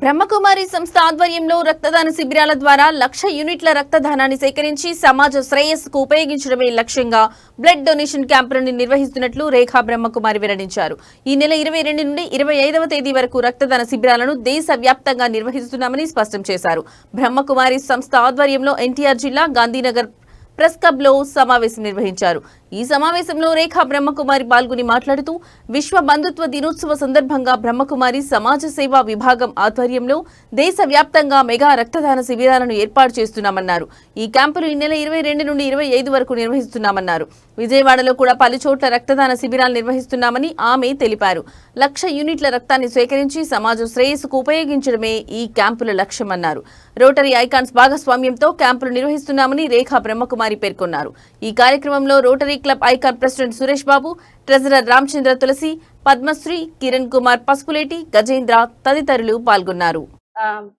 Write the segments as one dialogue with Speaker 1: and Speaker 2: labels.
Speaker 1: బ్రహ్మకుమారి సంస్థ ఆధ్వర్యంలో రక్తదాన శిబిరాల ద్వారా లక్ష యూనిట్ల రక్తదానాన్ని సేకరించి సమాజ శ్రేయస్సుకు ఉపయోగించడమే లక్ష్యంగా బ్లడ్ డొనేషన్ క్యాంపులను నిర్వహిస్తున్నట్లు రేఖా బ్రహ్మకుమారి వెల్లడించారు. ఈ నెల ఇరవై రెండు నుండి ఇరవై ఐదవ తేదీ వరకు రక్తదాన శిబిరాలను దేశవ్యాప్తంగా నిర్వహిస్తున్నామని స్పష్టం చేశారు. బ్రహ్మకుమారి సంస్థ ఆధ్వర్యంలో ఎన్టీఆర్ జిల్లా గాంధీనగర్ ప్రెస్ క్లబ్లో సమావేశం నిర్వహించారు. ఈ సమావేశంలో రేఖా బ్రహ్మకుమారి పాల్గొని మాట్లాడుతూ విశ్వ బంధుత్వ దినోత్సవ సందర్భంగా బ్రహ్మకుమారి సమాజ సేవా విభాగం ఆధ్వర్యంలో దేశవ్యాప్తంగా మెగా రక్తదాన శిబిరాలను ఏర్పాటు చేస్తున్నామన్నారు. ఈ క్యాంపులు ఈ నెల ఇరవై రెండు నుండి ఇరవై ఐదు వరకు నిర్వహిస్తున్నామన్నారు. విజయవాడలో కూడా పలు చోట్ల రక్తదాన శిబిరాలు నిర్వహిస్తున్నామని ఆమె తెలిపారు. లక్ష యూనిట్ల రక్తాన్ని సేకరించి సమాజ శ్రేయస్సుకు ఉపయోగించడమే ఈ క్యాంపుల లక్ష్యమన్నారు. రోటరీ ఐకాన్స్ భాగస్వామ్యంతో క్యాంపులు నిర్వహిస్తున్నామని రేఖా బ్రహ్మకుమారి పేర్కొన్నారు. ఈ కార్యక్రమంలో rotary club icon president Suresh Babu treasurer Ramachandra Tulasi Padmasri Kiran Kumar Pasupuleti Gajendra తదితరులు పాల్గొన్నారు.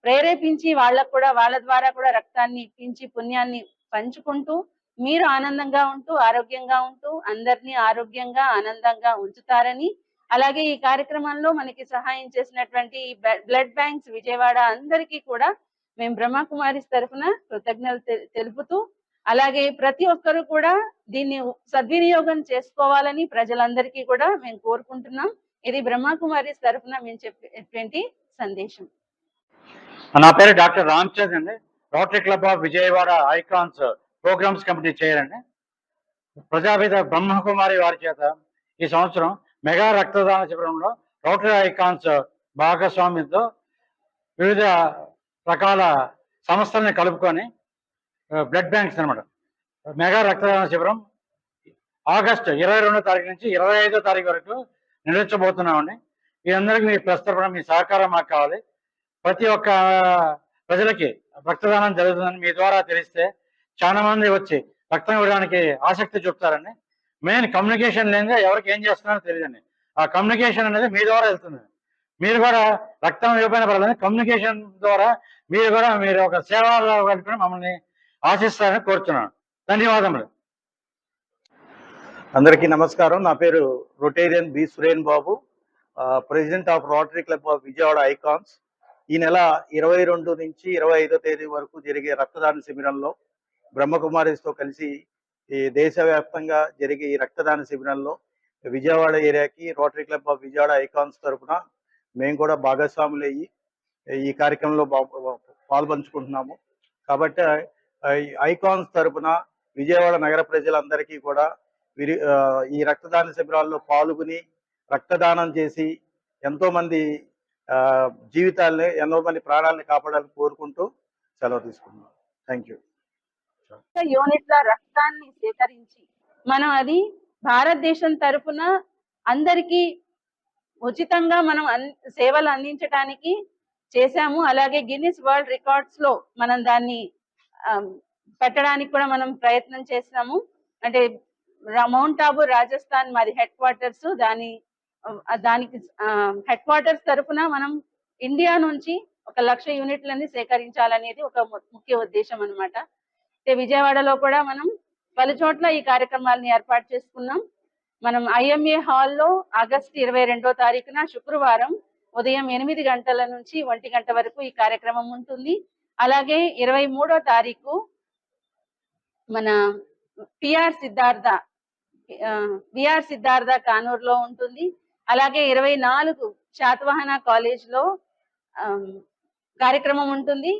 Speaker 2: ప్రేరేపించి వాళ్ళకు కూడా వాళ్ళ ద్వారా కూడా రక్తాన్ని ఇప్పించి పుణ్యాన్ని పంచుకుంటూ మీరు ఆనందంగా ఉంటూ ఆరోగ్యంగా ఉంటూ అందరినీ ఆరోగ్యంగా ఆనందంగా ఉంచుతారని అలాగే ఈ కార్యక్రమంలో మనకి సహాయం చేసినటువంటి ఈ బ్లడ్ బ్యాంక్స్ విజయవాడ అందరికీ కూడా మేము బ్రహ్మకుమారిస్ తరఫున కృతజ్ఞతలు తెలుపుతూ అలాగే ప్రతి ఒక్కరూ కూడా దీన్ని సద్వినియోగం చేసుకోవాలని ప్రజలందరికీ కూడా మేము కోరుకుంటున్నాం. ఇది బ్రహ్మకుమారి తరఫున మేము చెప్పేటువంటి సందేశం.
Speaker 3: నా పేరు డాక్టర్ రామచంద్ర అండి. Rotary club of Vijayawada icons programmes committee చేయాలండి ప్రజాపిత బ్రహ్మకుమారి వారి చేత ఈ సంవత్సరం మెగా రక్తదాన శిబిరంలో రోటరీ ఐకాన్స్ భాగస్వామ్యంతో వివిధ రకాల సంస్థల్ని కలుపుకొని బ్లడ్ బ్యాంక్స్ అన్నమాట. మెగా రక్తదాన శిబిరం. ఆగస్టు ఇరవై రెండో తారీఖు నుంచి ఇరవై ఐదో తారీఖు వరకు నిర్వహించబోతున్నామండి. మీ అందరికీ మీ ప్లస్ మీ సహకారం మాకు కావాలి. ప్రతి ఒక్క ప్రజలకి రక్తదానం జరుగుతుందని మీ ద్వారా తెలిస్తే చాలా మంది వచ్చి రక్తం ఇవ్వడానికి ఆసక్తి చూపుతారండి. మెయిన్ కమ్యూనికేషన్ లేనిదే ఎవరికి ఏం చేస్తున్నారో తెలియదండి. ఆ కమ్యూనికేషన్ అనేది మీ ద్వారా వెళ్తుంది. మీరు కూడా రక్తం ఇవ్వకపోయిన పర్లేదు కమ్యూనికేషన్ ద్వారా మీరు కూడా మీరు ఒక సేవ కలిపిన మమ్మల్ని ఆశిస్తారని కోరుతున్నాను ధన్యవాదములు.
Speaker 4: అందరికీ నమస్కారం. నా పేరు rotarian B Suren Babu. President of rotary club of Vijayawada icons ఈ నెల ఇరవై రెండు నుంచి ఇరవై ఐదో తేదీ వరకు జరిగే రక్తదాన శిబిరంలో బ్రహ్మకుమారిస్తో కలిసి ఈ దేశవ్యాప్తంగా జరిగే ఈ రక్తదాన శిబిరంలో విజయవాడ ఏరియాకి rotary club of Vijayawada icons తరఫున మేము కూడా భాగస్వాములు అయ్యి ఈ కార్యక్రమంలో బా- పాల్పంచుకుంటున్నాము. కాబట్టి ఐకాన్స్ తరపున విజయవాడ నగర ప్రజలందరికీ కూడా విరి ఈ రక్తదాన శిబిరాల్లో పాల్గొని రక్తదానం చేసి ఎంతో మంది ఆ, జీవితాల్ని ఎంతో మంది ప్రాణాలని కాపాడాలని కోరుకుంటూ సెలవు తీసుకున్నాం థ్యాంక్ యూ
Speaker 2: లక్ష యూనిట్ల రక్తాన్ని సేకరించి మనం అది భారతదేశం తరఫున అందరికీ ఉచితంగా మనం అన్- సేవలు అందించడానికి చేశాము. అలాగే గిన్నిస్ వరల్డ్ రికార్డ్స్లో మనం దాన్ని పెట్టడానికి కూడా మనం ప్రయత్నం చేసినాము. అంటే మౌంట్ ఆబు రాజస్థాన్ మాది హెడ్ క్వార్టర్స్ దాని దానికి హెడ్ క్వార్టర్స్ తరఫున మనం ఇండియా నుంచి ఒక లక్ష యూనిట్లని సేకరించాలనేది ఒక ముఖ్య ఉద్దేశం అన్నమాట. అయితే విజయవాడలో కూడా మనం పలు చోట్ల ఈ కార్యక్రమాలను ఏర్పాటు చేసుకున్నాం. మనం ఐఎంఏ హాల్లో ఆగస్ట్ ఇరవై రెండో తారీఖున శుక్రవారం ఉదయం ఎనిమిది గంటల నుంచి ఒంటి గంట వరకు ఈ కార్యక్రమం ఉంటుంది. అలాగే ఇరవై మూడో తారీఖు మన పిఆర్ సిద్ధార్థ విఆర్ సిద్ధార్థ కానూరులో ఉంటుంది. అలాగే ఇరవై నాలుగు శాతవాహన కాలేజ్లో కార్యక్రమం ఉంటుంది.